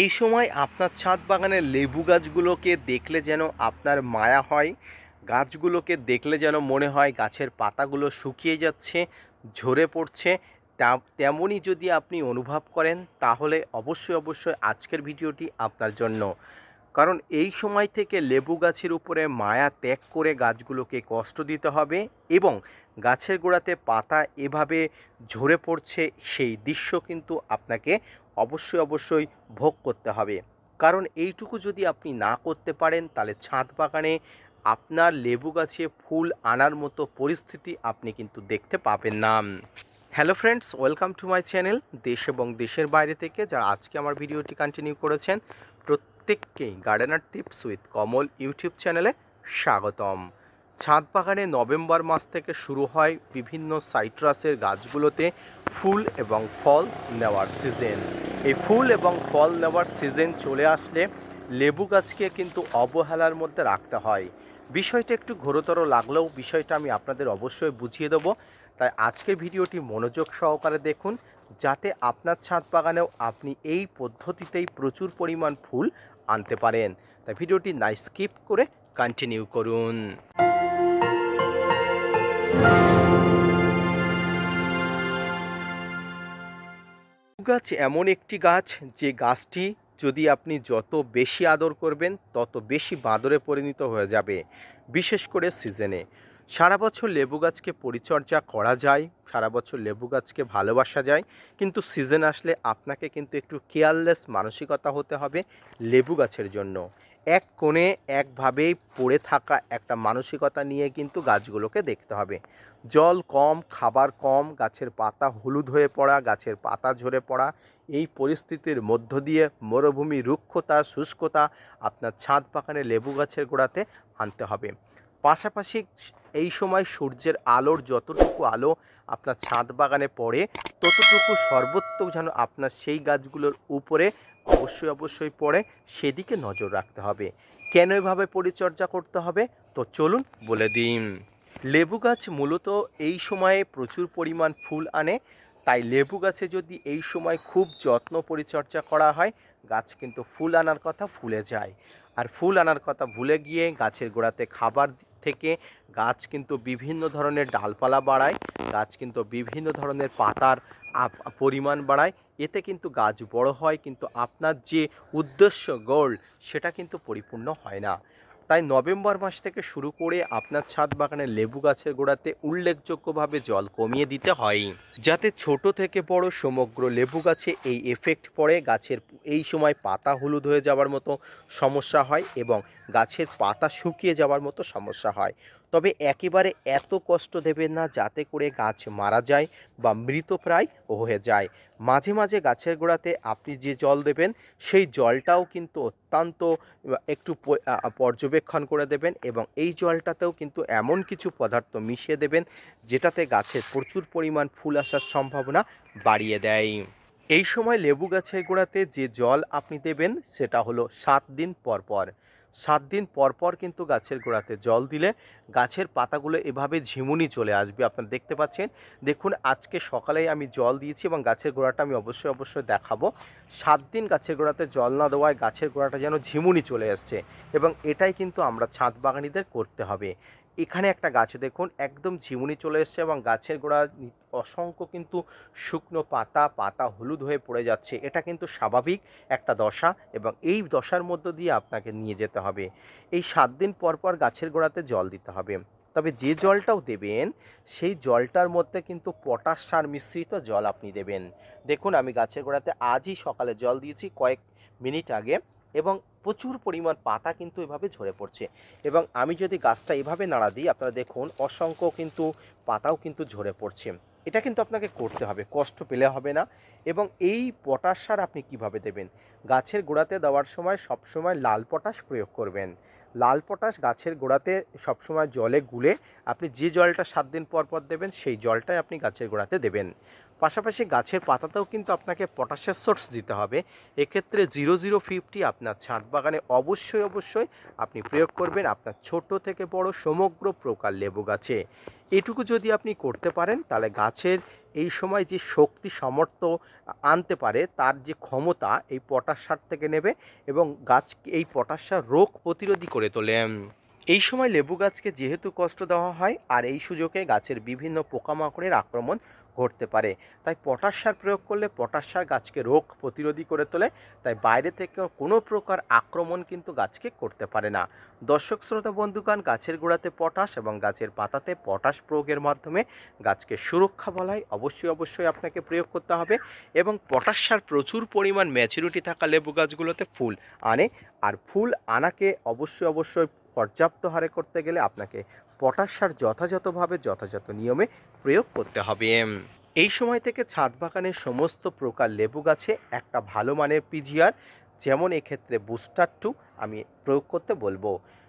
এই সময় আপনার ছাদ বাগানের লেবু গাছগুলোকে দেখলে যেন আপনার মায়া হয়, গাছগুলোকে দেখলে যেন মনে হয় গাছের পাতাগুলো শুকিয়ে যাচ্ছে, ঝরে পড়ছে। তেমনই যদি আপনি অনুভব করেন, তাহলে অবশ্যই অবশ্যই আজকের ভিডিওটি আপনার জন্য। কারণ এই সময় থেকে লেবু গাছের উপরে মায়া ত্যাগ করে গাছগুলোকে কষ্ট দিতে হবে এবং গাছের গোড়াতে পাতা এভাবে ঝরে পড়ছে, সেই দৃশ্য কিন্তু আপনাকে অবশ্যই অবশ্যই ভোগ করতে হবে। কারণ এইটুকু যদি আপনি না করতে পারেন, তাহলে ছাদ বাগানে আপনার লেবু গাছে ফুল আনার মতো পরিস্থিতি আপনি কিন্তু দেখতে পাবেন না। Hello friends welcome to my channel দেশ এবং দেশের বাইরে থেকে যারা আজকে আমার ভিডিওটি কন্টিনিউ করেছেন প্রত্যেককেই gardener tips with Kamal YouTube চ্যানেলে স্বাগতম। ছাদ বাগানে নভেম্বর মাস থেকে শুরু হয় বিভিন্ন সাইট্রাসের গাছগুলোতে ফুল এবং ফল নেওয়ার সিজন। এই ফুল এবং ফল নেওয়ার সিজন চলে আসলে লেবু গাছকে কিন্তু অবহেলার মধ্যে রাখতে হয়। বিষয়টা একটু ঘোরতর লাগলেও বিষয়টা আমি আপনাদের অবশ্যই বুঝিয়ে দেবো। তাই আজকের ভিডিওটি মনোযোগ সহকারে দেখুন, যাতে আপনার ছাদ বাগানেও আপনি এই পদ্ধতিতেই প্রচুর পরিমাণ ফুল আনতে পারেন। তাই ভিডিওটি নাই স্কিপ করে কন্টিনিউ করুন গাছ এমন একটি গাছ যে গাছটি যদি আপনি যত বেশি আদর করবেন, তত বেশি বাঁদরে পরিণত হয়ে যাবে, বিশেষ করে সিজনে। সারা বছর লেবু গাছকে পরিচর্যা করা যায়, সারা বছর লেবু গাছকে ভালোবাসা যায়, কিন্তু সিজন আসলে আপনাকে কিন্তু একটু কেয়ারলেস মানসিকতা হতে হবে লেবু গাছের জন্য। এক কোণে একভাবেই পড়ে থাকা একটা মানসিকতা নিয়ে কিন্তু গাছগুলোকে দেখতে হবে। জল কম, খাবার কম, গাছের পাতা হলুদ হয়ে পড়া, গাছের পাতা ঝরে পড়া, এই পরিস্থিতির মধ্য দিয়ে মরুভূমি রুক্ষতা, শুষ্কতা আপনার ছাদ বাগানে লেবু গাছের গোড়াতে আনতে হবে। পাশাপাশি এই সময় সূর্যের আলোর যতটুকু আলো আপনার ছাদ বাগানে পড়ে, ততটুকু সর্বোত্তক যেন আপনার সেই গাছগুলোর উপরে অবশ্যই অবশ্যই পড়ে সেদিকে নজর রাখতে হবে। কেন এভাবে পরিচর্যা করতে হবে? তো চলুন বলে দিন লেবু গাছ মূলত এই সময়ে প্রচুর পরিমাণ ফুল আনে, তাই লেবু গাছে যদি এই সময় খুব যত্ন পরিচর্যা করা হয়, গাছ কিন্তু ফুল আনার কথা ভুলে যায়। আর ফুল আনার কথা ভুলে গিয়ে গাছের গোড়াতে খাবার থেকে গাছ কিন্তু বিভিন্ন ধরনের ডালপালা বাড়ায়, গাছ কিন্তু বিভিন্ন ধরনের পাতার পরিমাণ বাড়ায় এতে কিন্তু গাছ বড় হয়, কিন্তু আপনার যে উদ্দেশ্য গোল সেটা কিন্তু পরিপূর্ণ হয় না। তাই নভেম্বর মাস থেকে শুরু করে আপনার ছাদ বাগানের লেবু গাছের গোড়াতে উল্লেখযোগ্যভাবে জল কমিয়ে দিতে হয়, যাতে ছোট থেকে বড় সমগ্র লেবু গাছে এই এফেক্ট পড়ে। গাছের এই সময় পাতা হলুদ হয়ে যাওয়ার মতো সমস্যা হয় এবং গাছের পাতা শুকিয়ে যাওয়ার মতো সমস্যা হয়। তবে একেবারে এত কষ্ট দেবেন না যাতে করে গাছ মারা যায় বা মৃতপ্রায় হয়ে যায়। মাঝে মাঝে গাছের গোড়াতে আপনি যে জল দেবেন, সেই জলটাও কিন্তু অত্যন্ত একটু পর্যবেক্ষণ করে দেবেন এবং এই জলটাতেও কিন্তু এমন কিছু পদার্থ মিশিয়ে দেবেন যেটাতে গাছের প্রচুর পরিমাণ ফুল আসার সম্ভাবনা বাড়িয়ে দেয়। এই সময় লেবু গাছের গোড়াতে যে জল আপনি দেবেন, সেটা হলো সাত দিন পর পর। সাত দিন পর পর কিন্তু গাছের গোড়াতে জল দিলে গাছের পাতাগুলো এভাবে ঝিমুনি চলে আসবে, আপনারা দেখতে পাচ্ছেন। দেখুন, আজকে সকালেই আমি জল দিয়েছি এবং গাছের গোড়াটা আমি অবশ্যই অবশ্যই দেখাবো। সাত দিন গাছের গোড়াতে জল না দেওয়ায় গাছের গোড়াটা যেন ঝিমুনি চলে আসছে এবং এটাই কিন্তু আমরা ছাদ বাগানিদের করতে হবে। এখানে একটা গাছ, দেখুন, একদম ঝিমুনি চলে এসছে এবং গাছের গোড়া অসংখ্য কিন্তু শুকনো পাতা পাতা হলুদ হয়ে পড়ে যাচ্ছে। এটা কিন্তু স্বাভাবিক একটা দশা এবং এই দশার মধ্য দিয়ে আপনাকে নিয়ে যেতে হবে। এই সাত দিন পর পর গাছের গোড়াতে জল দিতে হবে। তবে যে জলটাও দেবেন, সেই জলটার মধ্যে কিন্তু পটাশ সার মিশ্রিত জল আপনি দেবেন। দেখুন, আমি গাছের গোড়াতে আজই সকালে জল দিয়েছি কয়েক মিনিট আগে এবং প্রচুর পরিমাণ পাতা কিন্তু এভাবে ঝরে পড়ছে। এবং আমি যদি গাছটা এভাবে নাড়া দিই, আপনারা দেখুন, অসংখ্য কিন্তু পাতাও কিন্তু ঝরে পড়ছে। এটা কিন্তু আপনাকে করতে হবে, কষ্ট পেলে হবে না। এবং এই পটাশ সার আপনি কীভাবে দেবেন? গাছের গোড়াতে দেওয়ার সময় সবসময় লাল পটাশ প্রয়োগ করবেন। লাল পটাশ গাছের গোড়াতে সবসময় জলে গুলে আপনি যে জলটা সাত দিন পর পর দেবেন, সেই জলটাই আপনি গাছের গোড়াতে দেবেন। পাশাপাশি গাছের পাতাতেও কিন্তু আপনাকে পটাশের সোর্স দিতে হবে। এক্ষেত্রে জিরো জিরো ফিফটি আপনার ছাদ বাগানে অবশ্যই অবশ্যই আপনি প্রয়োগ করবেন আপনার ছোট থেকে বড় সমগ্র প্রকার লেবু গাছে। এটুকু যদি আপনি করতে পারেন, তাহলে গাছের এই সময় যে শক্তি সামর্থ্য আনতে পারে, তার যে ক্ষমতা এই পটাশ সার থেকে নেবে এবং গাছ এই পটাশ সার রোগ প্রতিরোধী করে তোলে। এই সময় লেবু গাছকে যেহেতু কষ্ট দেওয়া হয়, আর এই সুযোগে গাছের বিভিন্ন পোকামাকড়ের আক্রমণ ঘটতে পারে। তাই পটাশ সার প্রয়োগ করলে পটাশ সার গাছকে রোগ প্রতিরোধী করে তোলে। তাই বাইরে থেকে কোনো প্রকার আক্রমণ কিন্তু গাছকে করতে পারে না। দর্শক, শ্রোতা, বন্ধুগণ, গাছের গোড়াতে পটাশ এবং গাছের পাতাতে পটাশ প্রয়োগের মাধ্যমে গাছকে সুরক্ষা বলায় অবশ্যই অবশ্যই আপনাকে প্রয়োগ করতে হবে এবং পটাশ সার প্রচুর পরিমাণ ম্যাচুরিটি থাকা লেবু গাছগুলোতে ফুল আনে। আর ফুল আনাকে অবশ্যই অবশ্যই পর্যাপ্ত হারে করতে গেলে আপনাকে পটাশ সার যথাযথভাবে, যথাযথ নিয়মে প্রয়োগ করতে হবে। এই সময় থেকে ছাদ বাগানের সমস্ত প্রকার লেবু গাছে একটা ভালো মানের পিজিআর, যেমন এক্ষেত্রে বুস্টার টু আমি প্রয়োগ করতে বলব।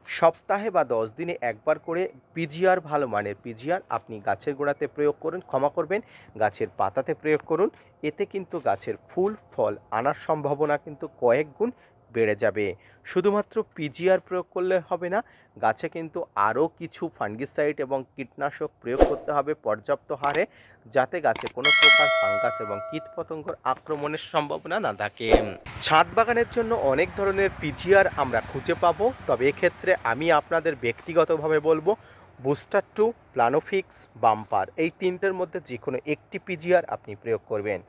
সপ্তাহে বা দশ দিনে একবার করে পিজিআর, ভালো মানের পিজিআর আপনি গাছের গোড়াতে প্রয়োগ করুন, ক্ষমা করবেন, গাছের পাতাতে প্রয়োগ করুন। এতে কিন্তু গাছের ফুল, ফল আনার সম্ভাবনা কিন্তু কয়েক গুণ বেড়ে যাবে। শুধুমাত্র পিজিআর প্রয়োগ করলে হবে না, গাছে কিন্তু আরও কিছু ফাঙ্গিসাইড এবং কীটনাশক প্রয়োগ করতে হবে পর্যাপ্ত হারে, যাতে গাছে কোনো প্রকার ফাঙ্গাস এবং কীটপতঙ্গর আক্রমণের সম্ভাবনা না থাকে। ছাদ বাগানের জন্য অনেক ধরনের পিজিআর আমরা খুঁজে পাবো, তবে এক্ষেত্রে আমি আপনাদের ব্যক্তিগতভাবে বলব, বুস্টার টু প্লানোফিক্স বাম্পার, এই তিনটের মধ্যে যে কোনো একটি পিজিআর আপনি প্রয়োগ করবেন।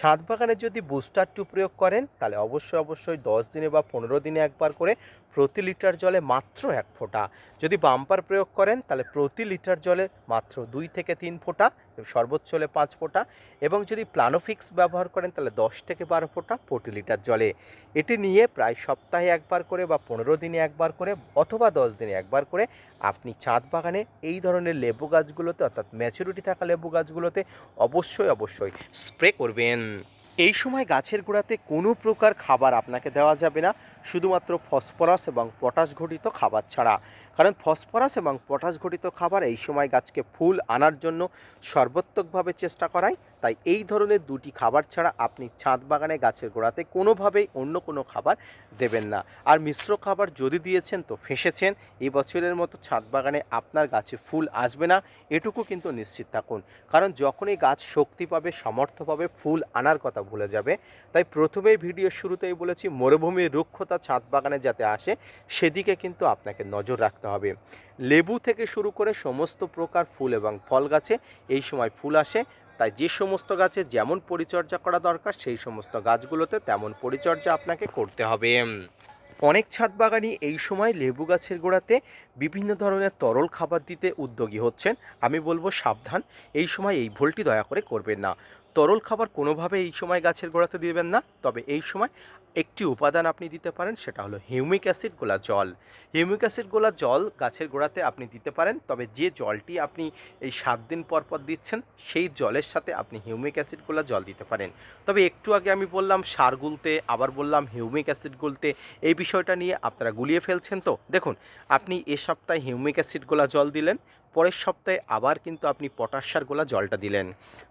ছাদ বাগানে যদি বুস্টার টু প্রয়োগ করেন, তাহলে অবশ্যই অবশ্যই দশ দিনে বা পনেরো দিনে একবার করে প্রতি লিটার জলে মাত্র এক ফোঁটা। যদি বাম্পার প্রয়োগ করেন, তাহলে প্রতি লিটার জলে মাত্র দুই থেকে তিন ফোঁটা, সর্বোচ্চ হলে পাঁচ ফোঁটা এবং যদি প্লানোফিক্স ব্যবহার করেন, তাহলে দশ থেকে বারো ফোঁটা প্রতি লিটার জলে। এটি নিয়ে প্রায় সপ্তাহে একবার করে বা পনেরো দিনে একবার করে অথবা দশ দিনে একবার করে আপনি ছাদ বাগানে এই ধরনের লেবু গাছগুলোতে, অর্থাৎ ম্যাচুরিটি থাকা লেবু গাছগুলোতে অবশ্যই অবশ্যই স্প্রে করবেন। এই সময় গাছের গোড়াতে কোনো প্রকার খাবার আপনাকে দেওয়া যাবে না, শুধুমাত্র ফসফরাস এবং পটাশ ঘটিত খাবার ছাড়া। কারণ ফসফরাস এবং পটাশ ঘটিত খাবার এই সময় গাছকে ফুল আনার জন্য সর্বাত্মকভাবে চেষ্টা করায়। তাই এই ধরনের দুটি খাবার ছাড়া আপনি ছাদ বাগানে গাছের গোড়াতে কোনোভাবেই অন্য কোনো খাবার দেবেন না। আর মিশ্র খাবার যদি দিয়েছেন তো ফেঁসেছেন এই বছরের মতো ছাদ বাগানে আপনার গাছে ফুল আসবে না, এটুকু কিন্তু নিশ্চিত থাকুন। কারণ যখনই গাছ শক্তি পাবে, সামর্থ্য পাবে, ফুল আনার কথা ভুলে যাবে। তাই প্রথমেই ভিডিও শুরুতেই বলেছি, মরুভূমির রুক্ষতা ছাদ বাগানে যাতে আসে, সেদিকে কিন্তু আপনাকে নজর রাখতে হবে। লেবু থেকে শুরু করে সমস্ত প্রকার ফুল এবং ফল গাছে এই সময় ফুল আসে তাই যে সমস্ত গাছে যেমন পরিচর্যা করা দরকার, সেই সমস্ত গাছগুলোতে তেমন পরিচর্যা আপনাকে করতে হবে। অনেক ছাদ বাগানই এই সময় লেবু গাছের গোড়াতে বিভিন্ন ধরনের তরল খাবার দিতে উদ্যোগী হচ্ছেন। আমি বলব সাবধান, এই সময় এই ভুলটি দয়া করে করবেন না। তরল খাবার কোনোভাবে এই সময় গাছের গোড়াতে দিবেন না, তবে এই সময় একটি উপাদান আপনি দিতে পারেন, সেটা হলো হিউমিক অ্যাসিড গোলা জল। হিউমিক অ্যাসিড গোলা জল গাছের গোড়াতে আপনি দিতে পারেন, তবে যে জলটি আপনি এই সাত দিন পর পর দিচ্ছেন, সেই জলের সাথে আপনি হিউমিক অ্যাসিড গোলা জল দিতে পারেন। তবে একটু আগে আমি বললাম সার গুলতে, আবার বললাম হিউমিক অ্যাসিড গুলতে, এই বিষয়টা নিয়ে আপনারা গুলিয়ে ফেলছেন তো। দেখুন, আপনি এ সপ্তাহে হিউমিক অ্যাসিড গোলা জল দিলেন পরের সপ্তাহে আবার কিন্তু আপনি পটাশ সার গোলা জলটা দিলেন।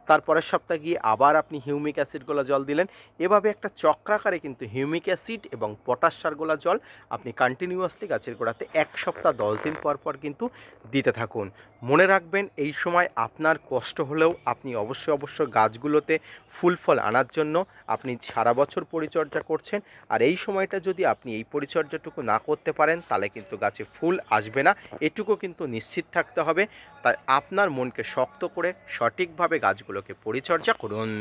তারপরের সপ্তাহে গিয়ে আবার আপনি হিউমিক অ্যাসিড গোলা জল দিলেন। এভাবে একটা চক্রাকারে কিন্তু হিউমিক অ্যাসিড এবং পটাশ সার গোলা জল আপনি কন্টিনিউয়াসলি গাছের গোড়াতে এক সপ্তাহ দশ দিন পর পর কিন্তু দিতে থাকুন। মনে রাখবেন, এই সময় আপনার কষ্ট হলেও আপনি অবশ্যই অবশ্যই গাছগুলোতে ফুল ফল আনার জন্য আপনি সারা বছর পরিচর্যা করছেন। আর এই সময়টা যদি আপনি এই পরিচর্যাটুকু না করতে পারেন, তাহলে কিন্তু গাছে ফুল আসবে না। এটুকু কিন্তু নিশ্চিত থাকতে হবে। তাই আপনার মনকে শক্ত করে সঠিকভাবে গাছগুলোকে পরিচর্যা করুন।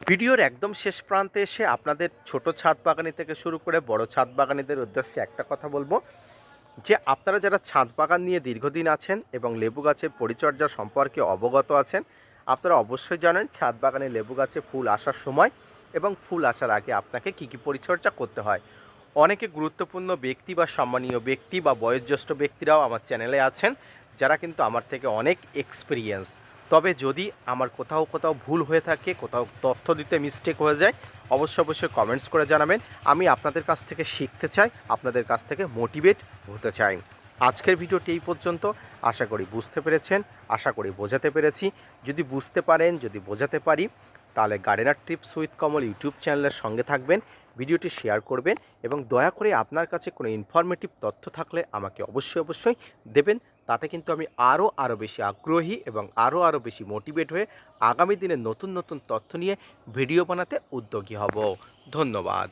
ভিডিওর একদম শেষ প্রান্তে এসে আপনাদের ছোট ছাদ বাগানি থেকে শুরু করে বড় ছাদ বাগানিদের উদ্দেশ্যে একটা কথা বলব। যে আপনারা যারা ছাদ বাগান নিয়ে দীর্ঘদিন আছেন এবং লেবু গাছের পরিচর্যা সম্পর্কে অবগত আছেন, আপনারা অবশ্যই জানেন ছাদ বাগানে লেবু গাছে ফুল আসার সময় এবং ফুল আসার আগে আপনাকে কী কী পরিচর্যা করতে হয়। অনেকে গুরুত্বপূর্ণ ব্যক্তি বা সম্মানীয় ব্যক্তি বা বয়োজ্যেষ্ঠ ব্যক্তিরাও আমার চ্যানেলে আছেন, যারা কিন্তু আমার থেকে অনেক এক্সপিরিয়েন্স তবে যদি আমার কোথাও কোথাও ভুল হয়ে থাকে, কোথাও তথ্য দিতে মিস্টেক হয়ে যায়, অবশ্যই অবশ্যই কমেন্টস করে জানাবেন। আমি আপনাদের কাছ থেকে শিখতে চাই, আপনাদের কাছ থেকে মোটিভেট হতে চাই। আজকের ভিডিওটি এই পর্যন্ত। আশা করি বুঝতে পেরেছেন, আশা করি বোঝাতে পেরেছি। যদি বুঝতে পারেন, যদি বোঝাতে পারি, তাহলে gardener trips with Kamal YouTube চ্যানেলের সঙ্গে থাকবেন, ভিডিওটি শেয়ার করবেন এবং দয়া করে আপনার কাছে কোনো ইনফরমেটিভ তথ্য থাকলে আমাকে অবশ্যই অবশ্যই দেবেন। তাতে কিন্তু আমি আরও আরও বেশি আগ্রহী এবং আরও আরও বেশি মোটিভেট হয়ে আগামী দিনে নতুন নতুন তথ্য নিয়ে ভিডিও বানাতে উদ্যোগী হব। ধন্যবাদ।